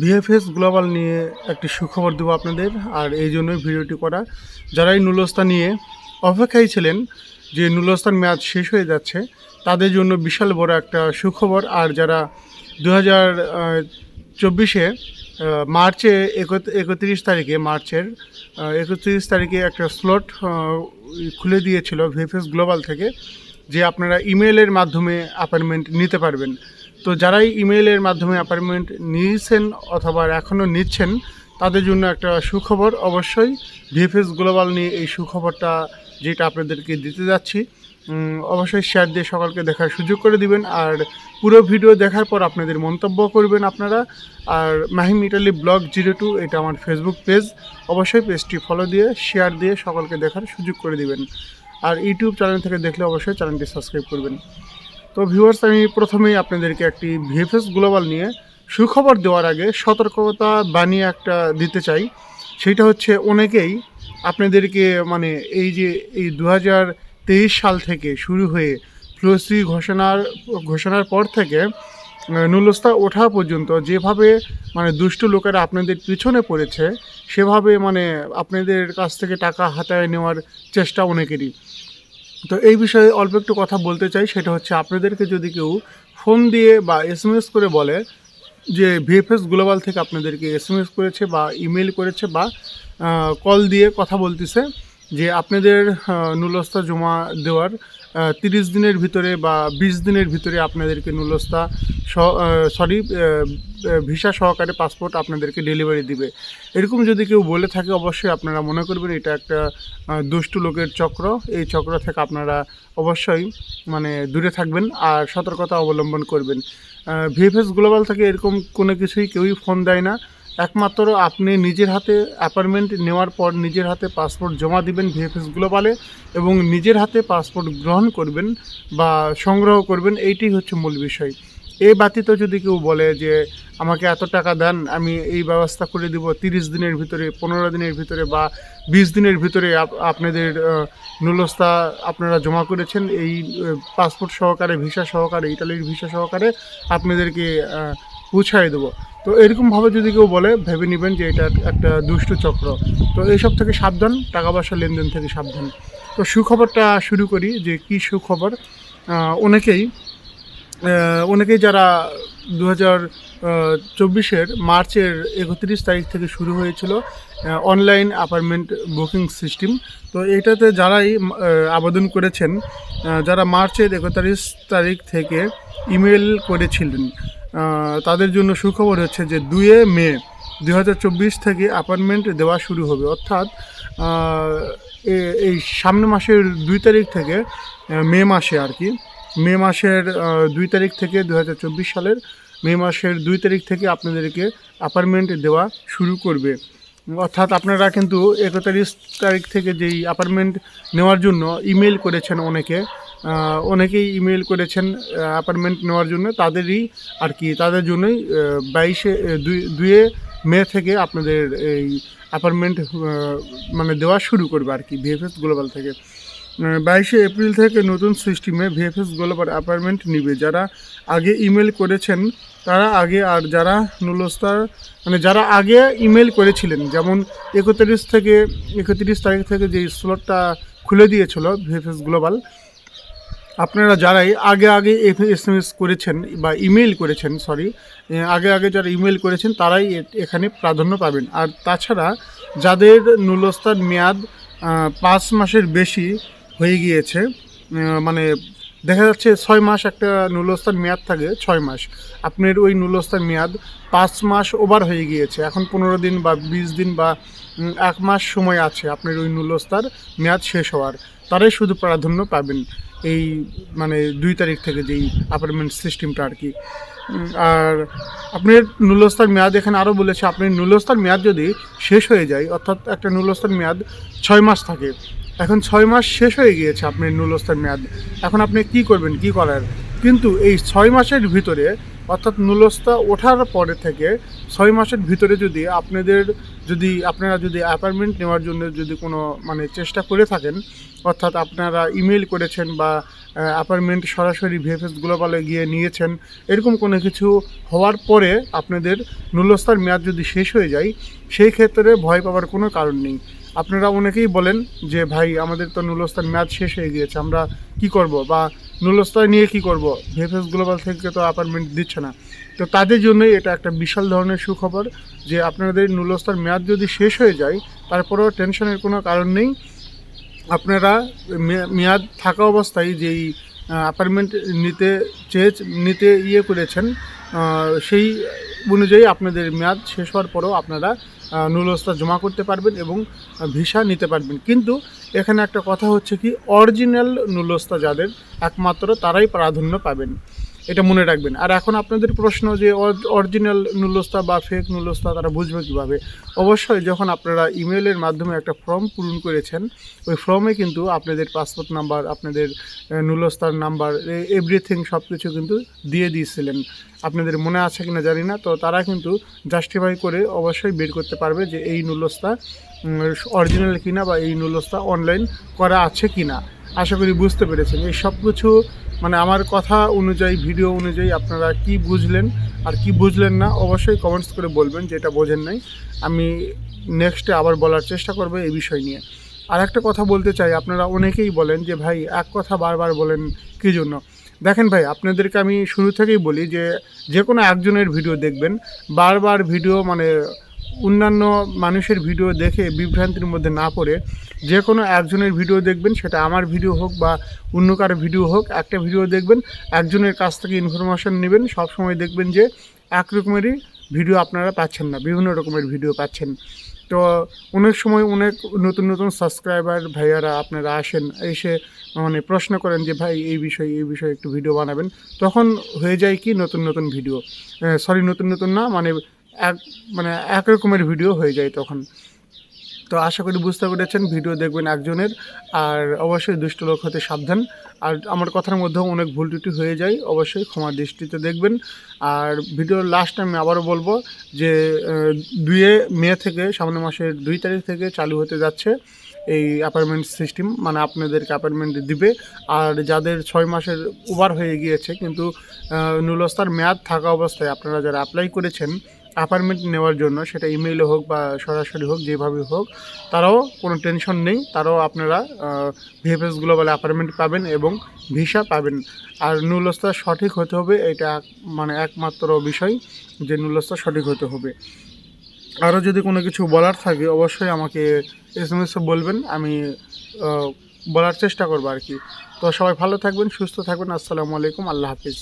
VFS global নিয়ে একটি সুখবর দেবো আপনাদের, আর এই জন্যই ভিডিওটি করা। যারা এই নুলস্তা নিয়ে অপেক্ষায় ছিলেন, যে নুলস্তার ম্যাচ শেষ হয়ে যাচ্ছে, তাদের জন্য বিশাল বড় একটা সুখবর। আর যারা দু হাজার চব্বিশে মার্চে একত- একত্রিশ তারিখে, মার্চের একত্রিশ তারিখে একটা স্লট খুলে দিয়েছিল ভিএফএস গ্লোবাল থেকে, যে আপনারা ইমেলের মাধ্যমে অ্যাপয়েন্টমেন্ট নিতে পারবেন। তো যারাই ইমেলের মাধ্যমে অ্যাপয়েন্টমেন্ট নিয়েছেন অথবা এখনও নিচ্ছেন, তাদের জন্য একটা সুখবর অবশ্যই ভিএফএস গ্লোবাল নিয়ে এই সুখবরটা যেটা আপনাদেরকে দিতে যাচ্ছি অবশ্যই শেয়ার দিয়ে সকলকে দেখার সুযোগ করে দিবেন আর পুরো ভিডিও দেখার পর আপনাদের মন্তব্য করবেন আপনারা। আর Mahim Italy blog zero two, এটা আমার ফেসবুক পেজ অবশ্যই পেজটি ফলো দিয়ে শেয়ার দিয়ে সকলকে দেখার সুযোগ করে দিবেন। আর ইউটিউব চ্যানেল থেকে দেখলে অবশ্যই চ্যানেলটি সাবস্ক্রাইব করবেন। তো ভিউয়ার্স আমি প্রথমেই আপনাদেরকে একটি ভিএফএস গ্লোবাল নিয়ে সুখবর দেওয়ার আগে সতর্কতা বানিয়ে একটা দিতে চাই। সেটা হচ্ছে অনেকেই আপনাদেরকে মানে এই যে এই দু হাজার তেইশ সাল থেকে শুরু হয়ে ফ্লোসি ঘোষণার ঘোষণার পর থেকে নুলস্তা ওঠা পর্যন্ত যেভাবে মানে দুষ্টু লোকেরা আপনাদের পিছনে পড়েছে, সেভাবে মানে আপনাদের কাছ থেকে টাকা হাতায় নেওয়ার চেষ্টা অনেকেরই। তো এই বিষয়ে অল্প একটু কথা বলতে চাই, সেটা হচ্ছে আপনাদেরকে যদি কেউ ফোন দিয়ে বা এস করে বলে যে ভিএফএস গ্লোবাল থেকে আপনাদেরকে এস করেছে বা ইমেল করেছে বা কল দিয়ে কথা বলতেছে যে আপনাদের নুলস্তা জমা দেওয়ার তিরিশ দিনের ভিতরে বা বিশ দিনের ভিতরে আপনাদেরকে নুলস্তা সরি ভিসা সহকারে পাসপোর্ট আপনাদেরকে ডেলিভারি দিবে। এরকম যদি কেউ বলে থাকে, অবশ্যই আপনারা মনে করবেন এটা একটা দুষ্টু লোকের চক্র। এই চক্র থেকে আপনারা অবশ্যই মানে দূরে থাকবেন আর সতর্কতা অবলম্বন করবেন। ভিএফএস গ্লোবাল থেকে এরকম কোনো কিছুই কেউই ফোন দেয় না। একমাত্র আপনি নিজের হাতে অ্যাপয়েন্টমেন্ট নেওয়ার পর নিজের হাতে পাসপোর্ট জমা দিবেন ভিএফএস গ্লোবালে এবং নিজের হাতে পাসপোর্ট গ্রহণ করবেন বা সংগ্রহ করবেন, এইটি হচ্ছে মূল বিষয়। এই ব্যতীত যদি কেউ বলে যে, আমাকে এত টাকা দেন, আমি এই ব্যবস্থা করে দিব তিরিশ দিনের ভিতরে, পনেরো দিনের ভিতরে বা বিশ দিনের ভিতরে আপনাদের নুলস্তা আপনারা জমা করেছেন, এই পাসপোর্ট সহকারে ভিসা সহকারে ইটালির ভিসা সহকারে আপনাদেরকে পৌঁছায় দেবো। তো এরকমভাবে যদি কেউ বলে, ভেবে নেবেন যে এটা একটা দুষ্টু চক্র। তো এইসব থেকে সাবধান টাকা পয়সা লেনদেন থেকে সাবধান। তো সুখবরটা শুরু করি যে কি সুখবর। অনেকেই অনেকেই যারা দু হাজার চব্বিশের মার্চের একত্রিশ তারিখ থেকে শুরু হয়েছিল অনলাইন অ্যাপার্টমেন্ট বুকিং সিস্টেম। তো এটাতে যারাই আবেদন করেছেন যারা মার্চের একত্রিশ তারিখ থেকে ইমেল করেছিলেন তাদের জন্য সুখবর হচ্ছে যে দুয়ে মে দু হাজার চব্বিশ থেকে অ্যাপার্টমেন্ট দেওয়া শুরু হবে। অর্থাৎ এই সামনে মাসের দুই তারিখ থেকে মে মাসে আর কি, মে মাসের দুই তারিখ থেকে দু হাজার চব্বিশ সালের, মে মাসের দুই তারিখ থেকে আপনাদেরকে অ্যাপার্টমেন্ট দেওয়া শুরু করবে। অর্থাৎ আপনারা কিন্তু একত্রিশ তারিখ থেকে যেই অ্যাপার্টমেন্ট নেওয়ার জন্য ইমেল করেছেন অনেকে অনেকেই ইমেল করেছেন অ্যাপার্টমেন্ট নেওয়ার জন্য। তাদেরই আর কি, তাদের জন্যই বাইশে দুই দুয়ে মে থেকে আপনাদের এই অ্যাপার্টমেন্ট মানে দেওয়া শুরু করবে আর কি ভিএফএস গ্লোবাল থেকে। বাইশে এপ্রিল থেকে নতুন সিস্টেমে ভিএফএস গ্লোবাল অ্যাপার্টমেন্ট নিবে। যারা আগে ইমেল করেছেন, তারা আগে আর যারা নুলস্তার মানে যারা আগে ইমেল করেছিলেন, যেমন একত্রিশ থেকে, একত্রিশ তারিখ থেকে যে স্লটটা খুলে দিয়েছিল ভিএফএস গ্লোবাল আপনারা যারাই আগে আগে এস এম এস করেছেন বা ইমেল করেছেন সরি আগে আগে যারা ইমেল করেছেন, তারাই এখানে প্রাধান্য পাবেন। আর তাছাড়া যাদের নুলস্তার মেয়াদ পাঁচ মাসের বেশি হয়ে গিয়েছে মানে দেখা যাচ্ছে ছয় মাস একটা নুলস্তার মেয়াদ থাকে, ছয় মাস। আপনার ওই নুলস্তার মেয়াদ পাঁচ মাস ওভার হয়ে গিয়েছে। এখন পনেরো দিন বা বিশ দিন বা এক মাস সময় আছে আপনার ওই নুলস্তার মেয়াদ শেষ হওয়ার। তারাই শুধু প্রাধান্য পাবেন। এই মানে দুই তারিখ থেকে যেই অ্যাপার্টমেন্ট সিস্টেমটা আর কি। আর আপনি নুলস্তার মেয়াদ এখানে আরও বলেছে আপনি নুলস্তার মেয়াদ যদি শেষ হয়ে যায়, অর্থাৎ একটা নুলস্তার মেয়াদ ছয় মাস থাকে, এখন ছয় মাস শেষ হয়ে গিয়েছে আপনি নুলস্তার মেয়াদ। এখন আপনি কি করবেন, কি করার? কিন্তু এই ছয় মাসের ভিতরে অর্থাৎ নুলস্তা ওঠার পরে থেকে ছয় মাসের ভিতরে যদি আপনাদের যদি আপনারা যদি অ্যাপার্টমেন্ট নেওয়ার জন্য যদি কোনো মানে চেষ্টা করে থাকেন, অর্থাৎ আপনারা ইমেল করেছেন বা অ্যাপার্টমেন্ট সরাসরি ভিএফএস গ্লোবালে গিয়ে নিয়েছেন, এরকম কোনো কিছু হওয়ার পরে আপনাদের নুলস্তার মেয়াদ যদি শেষ হয়ে যায়, সেই ক্ষেত্রে ভয় পাওয়ার কোনো কারণ নেই। আপনারা অনেকেই বলেন যে, ভাই, আমাদের তো নুলস্তার মেয়াদ শেষ হয়ে গিয়েছে, আমরা কি করব? বা নুলস্তা নিয়ে কি করব? ভিএফএস গ্লোবাল থেকে তো অ্যাপার্টমেন্ট দিচ্ছে না। তো তাদের জন্যই এটা একটা বিশাল ধরনের সুখবর যে, আপনাদের নুলস্তার মেয়াদ যদি শেষ হয়ে যায়, তারপরেও টেনশনের কোনো কারণ নেই। আপনারা মেয়াদ থাকা অবস্থায় যেই অ্যাপার্টমেন্ট নিতে চেয়ে নিতে ইয়ে করেছেন সেই অনুযায়ী আপনাদের মেয়াদ শেষ হওয়ার পরেও আপনারা নুলস্তা জমা করতে পারবেন এবং ভিসা নিতে পারবেন। কিন্তু এখানে একটা কথা হচ্ছে কি, অরিজিনাল নুলস্তা যাদের, একমাত্র তারাই প্রাধান্য পাবেন। এটা মনে রাখবেন। আর এখন আপনাদের প্রশ্ন যে অরিজিনাল নুলস্তা বা ফেক নুলস্তা তারা বুঝবে কীভাবে? অবশ্যই যখন আপনারা ইমেলের মাধ্যমে একটা ফর্ম পূরণ করেছেন, ওই ফর্মে কিন্তু আপনাদের পাসপোর্ট নাম্বার আপনাদের নুলস্তার নাম্বার এভরিথিং সব কিছু কিন্তু দিয়ে দিয়েছিলেন। আপনাদের মনে আছে কিনা জানি না, তো তারা কিন্তু জাস্টিফাই করে অবশ্যই বের করতে পারবে যে, এই নুলস্তা অরিজিনাল কিনা বা এই নুলস্তা অনলাইন করা আছে কিনা। আশা করি বুঝতে পেরেছেন। এই সব কিছু মানে আমার কথা অনুযায়ী, ভিডিও অনুযায়ী আপনারা কি বুঝলেন আর কি বুঝলেন না, অবশ্যই কমেন্টস করে বলবেন, যেটা বোঝেন নাই। আমি নেক্সটে আবার বলার চেষ্টা করব এই বিষয় নিয়ে। আর একটা কথা বলতে চাই, আপনারা অনেকেই বলেন যে, ভাই, এক কথা বারবার বলেন কী জন্য? দেখেন ভাই, আপনাদেরকে আমি শুরু থেকেই বলি যে যে কোনো একজনের ভিডিও দেখবেন। বারবার ভিডিও মানে অন্যান্য মানুষের ভিডিও দেখে বিভ্রান্তির মধ্যে না পড়ে যে কোনো একজনের ভিডিও দেখবেন, সেটা আমার ভিডিও হোক বা অন্য কারও ভিডিও হোক, একটা ভিডিও দেখবেন, একজনের কাছ থেকে ইনফরমেশন নেবেন, সবসময় দেখবেন যে এক রকমেরই ভিডিও আপনারা পাচ্ছেন না, বিভিন্ন রকমের ভিডিও পাচ্ছেন। তো অনেক সময় অনেক নতুন নতুন সাবস্ক্রাইবার ভাইয়ারা আপনারা আসেন, এসে মানে প্রশ্ন করেন যে, ভাই, এই বিষয়ে এই বিষয়ে একটু ভিডিও বানাবেন। তখন হয়ে যায় কি নতুন নতুন ভিডিও। সরি নতুন নতুন না মানে এক মানে এক রকমের ভিডিও হয়ে যায় তখন। তো আশা করি বুঝতে পেরেছেন ভিডিও দেখবেন একজনের। আর অবশ্যই দুষ্ট লোক হতে সাবধান। আর আমার কথার মধ্যেও অনেক ভুল ত্রুটি হয়ে যায়, অবশ্যই ক্ষমা দৃষ্টিতে দেখবেন। আর ভিডিওর লাস্ট আমি আবারও বলব যে দুয়ে মে থেকে, সামনের মাসের দুই তারিখ থেকে চালু হতে যাচ্ছে এই অ্যাপার্টমেন্ট সিস্টেম মানে আপনাদেরকে অ্যাপার্টমেন্ট দিবে। আর যাদের ছয় মাসের ওভার হয়ে গিয়েছে, কিন্তু নুলস্তার মেয়াদ থাকা অবস্থায় আপনারা যারা অ্যাপ্লাই করেছেন অ্যাপার্টমেন্ট নেওয়ার জন্য, সেটা ইমেইলে হোক বা সরাসরি হোক, যেভাবে হোক, তারাও কোনো টেনশন নেই। তারাও আপনারা ভিএফএস গ্লোবাল অ্যাপার্টমেন্ট পাবেন এবং ভিসা পাবেন। আর নুলস্তা সঠিক হতে হবে, এটা মানে একমাত্র বিষয় যে নুলস্তা সঠিক হতে হবে। আরও যদি কোনো কিছু বলার থাকে, অবশ্যই আমাকে এস এম এসে বলবেন, আমি বলার চেষ্টা করব আর কি। তো সবাই ভালো থাকবেন, সুস্থ থাকবেন, আসসালামু আলাইকুম, আল্লাহ হাফিজ।